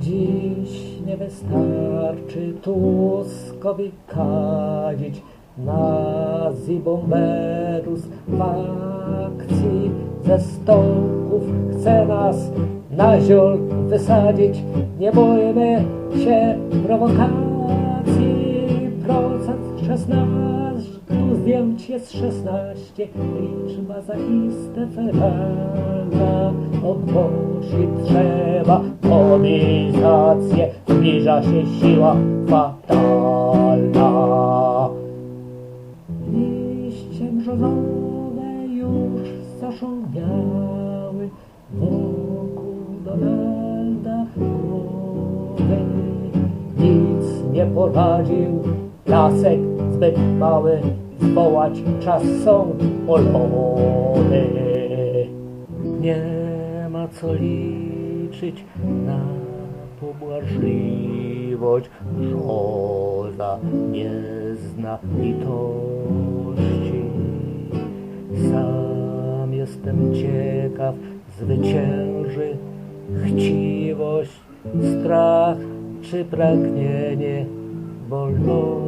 Dziś nie wystarczy Tuskowi kadzić nazi bomberus fakcji ze stołków chce nas na ziol wysadzić. Nie boimy się prowokacji. Procent 16, tu zdjęć jest 16, liczba zaiste feralna. Ogłosić trzeba mobilizację, zbliża się siła fatalna. Liście brzozowe już zaszongały wokół Donalda głowy. Nic nie poradził lasek zbyt mały, zwołać czas sąd polony. Nie ma co liczyć na pobłażliwość, żoza nie zna litości. Sam jestem ciekaw, zwycięży chciwość, strach czy pragnienie wolności.